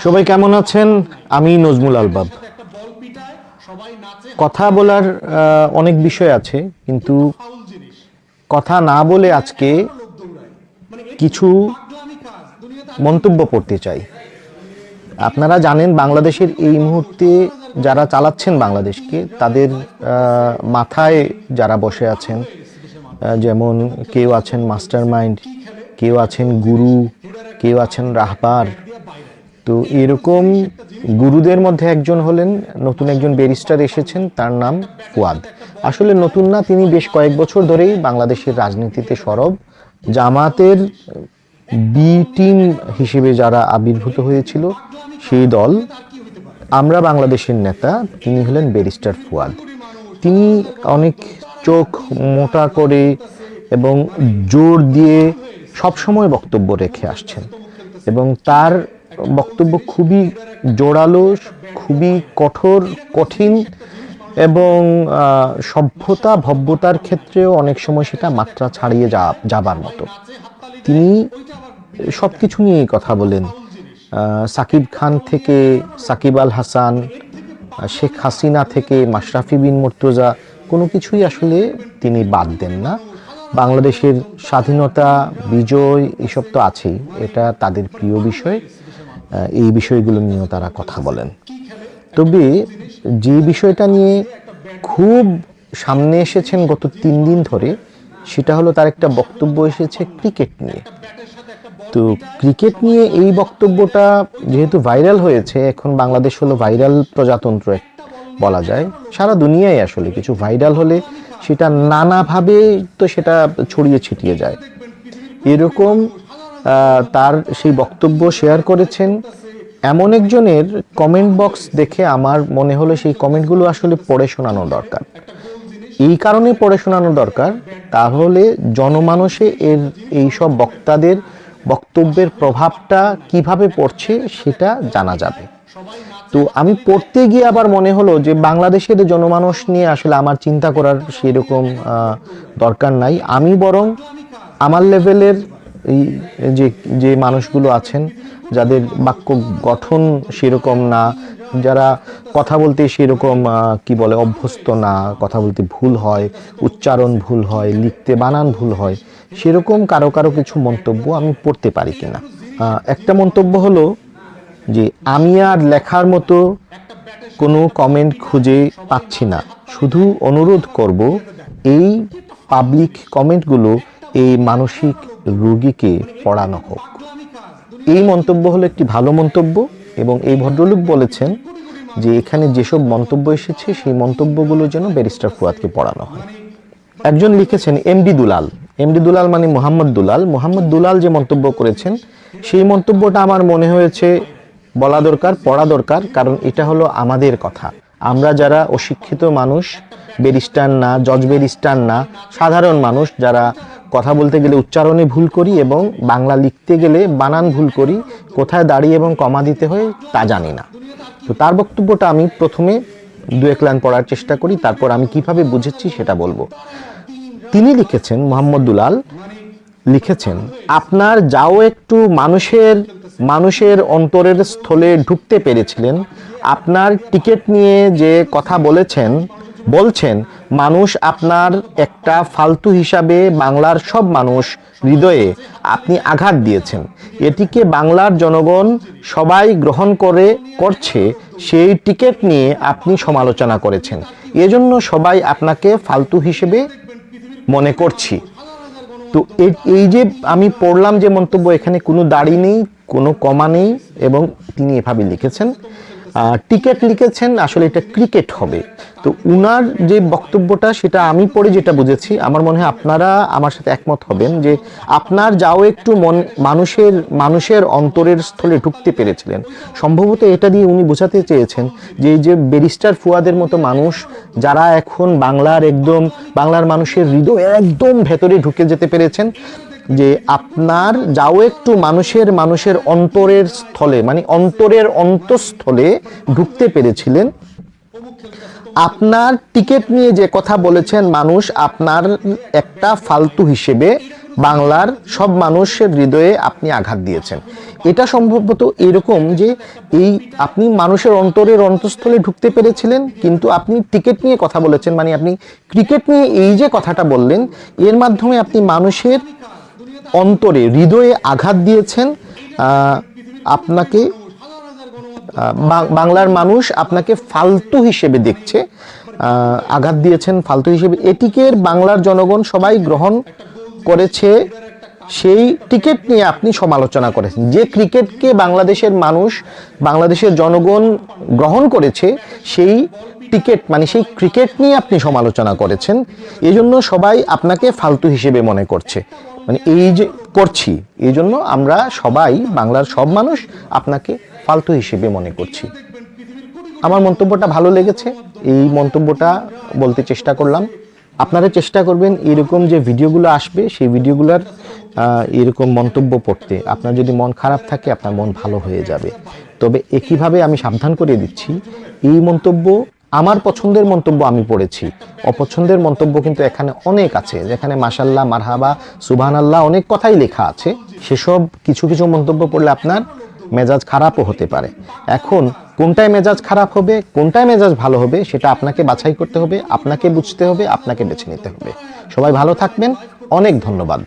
সবাই কেমন আছেন? আমি নজমুল আলবাব। কথা বলার অনেক বিষয় আছে কিন্তু কথা না বলে আজকে কিছু মন্তব্য করতে চাই। আপনারা জানেন বাংলাদেশের এই মুহূর্তে যারা চালাচ্ছেন বাংলাদেশকে তাদের মাথায় যারা বসে আছেন যেমন কেউ আছেন মাস্টার মাইন্ড কেউ আছেন গুরু কেউ আছেন রাহবার তো এরকম গুরুদের মধ্যে একজন হলেন, নতুন একজন ব্যারিস্টার এসেছেন, তার নাম ফুয়াদ। আসলে নতুন না, তিনি বেশ কয়েক বছর ধরেই বাংলাদেশের রাজনীতিতে সরব। জামাতের বি টিম হিসেবে যারা আবির্ভূত হয়েছিল, সেই দল। আমরা বাংলাদেশের নেতা, তিনি হলেন ব্যারিস্টার ফুয়াদ। তিনি অনেক চোখ মোটা করে এবং জোর দিয়ে সবসময় বক্তব্য রেখে আসছেন। এবং তার বক্তব্য খুবই জোরালো, খুবই কঠোর, কঠিন এবং সভ্যতা, ভব্যতার ক্ষেত্রেও অনেক সময় সেটা মাত্রা ছাড়িয়ে যা, যাবার মতো। তিনি সব কিছু নিয়েই কথা বলেন। সাকিব খান থেকে সাকিব আল হাসান, শেখ হাসিনা থেকে মাশরাফি বিন মুর্তজা, কোনো কিছুই আসলে তিনি বাদ দেন না। বাংলাদেশের স্বাধীনতা, বিজয়, এসব তো আছেই। এটা তাদের প্রিয় বিষয়। এই বিষয়গুলো নিয়েও তারা কথা বলেন। তবে যে বিষয়টা নিয়ে খুব সামনে এসেছেন গত তিন দিন ধরে, সেটা হলো তার একটা বক্তব্য এসেছে ক্রিকেট নিয়ে। তো ক্রিকেট নিয়ে এই বক্তব্যটা যেহেতু ভাইরাল হয়েছে, এখন বাংলাদেশ হলো ভাইরাল প্রজাতন্ত্র বলা যায়। সারা দুনিয়ায় আসলে কিছু ভাইরাল হলে সেটা নানাভাবে তো সেটা ছড়িয়ে ছিটিয়ে যায়। এরকম তার সেই বক্তব্য শেয়ার করেছেন। এমন একজনের কমেন্ট বক্স দেখে আমার মনে হলো সেই কমেন্টগুলো আসলে পড়ে শোনানো দরকার। এই কারণে পড়ে শোনানো দরকার, তাহলে জনমানসে এর এই সব বক্তাদের বক্তব্যের প্রভাবটা কীভাবে পড়ছে সেটা জানা যাবে। তো আমি পড়তে গিয়ে আবার মনে হলো যে বাংলাদেশের জনমানস নিয়ে আসলে আমার চিন্তা করার সেরকম দরকার নাই। আমি বরং আমার লেভেলের এই যে যে মানুষগুলো আছেন, যাদের বাক্য গঠন সেরকম না, যারা কথা বলতে সেরকম কি বলে, অভ্যস্ত না, কথা বলতে ভুল হয়, উচ্চারণ ভুল হয়, লিখতে বানান ভুল হয়, সেরকম কারও কারও কিছু মন্তব্য আমি পড়তে পারি কিনা। একটা মন্তব্য হলো যে, আমি আর লেখার মতো কোনো কমেন্ট খুঁজে পাচ্ছি না। শুধু অনুরোধ করব, এই পাবলিক কমেন্টগুলো এই মানসিক রোগীকে পড়ানো হোক। এই মন্তব্য হলো একটি ভালো মন্তব্য এবং এই ভদ্রলোক বলেছেন যে এখানে যেসব মন্তব্য এসেছে, সেই মন্তব্যগুলো যেন ব্যারিস্টার ফুয়াদকে পড়ানো হয়। একজন লিখেছেন, এমডি দুলাল। এমডি দুলাল মানে মোহাম্মদ দুলাল। মোহাম্মদ দুলাল যে মন্তব্য করেছেন, সেই মন্তব্যটা আমার মনে হয়েছে বলা দরকার, পড়া দরকার, কারণ এটা হলো আমাদের কথা। আমরা যারা অশিক্ষিত মানুষ, ব্যারিস্টার না, জজ ব্যারিস্টার না, সাধারণ মানুষ, যারা কথা বলতে গেলে উচ্চারণে ভুল করি এবং বাংলা লিখতে গেলে বানান ভুল করি, কোথায় দাঁড়িয়ে এবং কমা দিতে হয় তা জানি না। তো তার বক্তব্যটা আমি প্রথমে দু এক লাইন পড়ার চেষ্টা করি, তারপর আমি কীভাবে বুঝেছি সেটা বলব। তিনি লিখেছেন, মোহাম্মদ দুলাল লিখেছেন, আপনার যাও একটু মানুষের মানুষের অন্তরের স্থলে ঢুকতে পেরেছিলেন। আপনার টিকিট নিয়ে যে কথা বলেছেন বলছেন, মানুষ আপনার একটা ফালতু হিসাবে বাংলার সব মানুষ হৃদয়ে আপনি আঘাত দিয়েছেন। এটিকে বাংলার জনগণ সবাই গ্রহণ করে, করছে, সেই টিকিট নিয়ে আপনি সমালোচনা করেছেন। এজন্য সবাই আপনাকে ফালতু হিসেবে মনে করছি। তো এই- যে আমি পড়লাম যে মন্তব্য, এখানে কোনো দাড়ি নেই, কোনো কমা নেই, এবং তিনি এভাবে লিখেছেন টিকেট লিখেছেন, আসলে এটা ক্রিকেট হবে। তো উনার যে বক্তব্যটা, সেটা আমি পড়ে যেটা বুঝেছি, আমার মনে হয় আপনারা আমার সাথে একমত হবেন যে আপনার যাও একটু মন, মানুষের মানুষের অন্তরের স্থলে ঢুকতে পেরেছিলেন। সম্ভবত এটা দিয়ে উনি বোঝাতে চেয়েছেন যে এই যে ব্যারিস্টার ফুয়াদের মতো মানুষ, যারা এখন বাংলার একদম, বাংলার মানুষের হৃদয় একদম ভেতরে ঢুকে যেতে পেরেছেন যে আপনার যাও একটু মানুষের মানুষের অন্তরের স্থলে মানে অন্তরের অন্তঃস্থলে ঢুকতে পেরেছিলেন। আপনার টিকিট নিয়ে যে কথা বলেছেন মানুষ, আপনার একটা ফালতু হিসেবে বাংলার সব মানুষের হৃদয়ে আপনি আঘাত দিয়েছেন। এটা সম্ভবত এরকম যে এই আপনি মানুষের অন্তরের অন্তঃস্থলে ঢুকতে পেরেছিলেন, কিন্তু আপনি টিকিট নিয়ে কথা বলেছেন মানে আপনি ক্রিকেট নিয়ে এই যে কথাটা বললেন, এর মাধ্যমে আপনি মানুষের অন্তরে হৃদয়ে আঘাত দিয়েছেন আপনাকে বাংলার মানুষ আপনাকে ফালতু হিসেবে দেখছে আঘাত দিয়েছেন ফালতু হিসেবে। এটিকে বাংলার জনগণ সবাই গ্রহণ করেছে। সেই টিকিট নিয়ে আপনি সমালোচনা করেছেন। যে ক্রিকেটকে বাংলাদেশের মানুষ, বাংলাদেশের জনগণ গ্রহণ করেছে, সেই টিকিট মানে সেই ক্রিকেট নিয়ে আপনি সমালোচনা করেছেন। এজন্য সবাই আপনাকে ফালতু হিসেবে মনে করছে। মানে এই যে করছি, এই জন্য আমরা সবাই, বাংলার সব মানুষ আপনাকে ফালতু হিসেবে মনে করছি। আমার মন্তব্যটা ভালো লেগেছে, এই মন্তব্যটা বলতে চেষ্টা করলাম। আপনারা চেষ্টা করবেন এরকম যে ভিডিওগুলো আসবে, সেই ভিডিওগুলোর এরকম মন্তব্য পড়তে। আপনার যদি মন খারাপ থাকে, আপনার মন ভালো হয়ে যাবে। তবে একইভাবে আমি সাবধান করে দিচ্ছি, এই মন্তব্য আমার পছন্দের মন্তব্য আমি পড়েছি। অপছন্দের মন্তব্য কিন্তু এখানে অনেক আছে, যেখানে মাসাল্লাহ মারহাবা সুবহান আল্লাহ অনেক কথাই লেখা আছে। সেসব কিছু কিছু মন্তব্য পড়লে আপনার মেজাজ খারাপও হতে পারে। এখন কোনটায় মেজাজ খারাপ হবে, কোনটায় মেজাজ ভালো হবে, সেটা আপনাকে বাছাই করতে হবে, আপনাকে বুঝতে হবে, আপনাকে বেছে নিতে হবে। সবাই ভালো থাকবেন। অনেক ধন্যবাদ।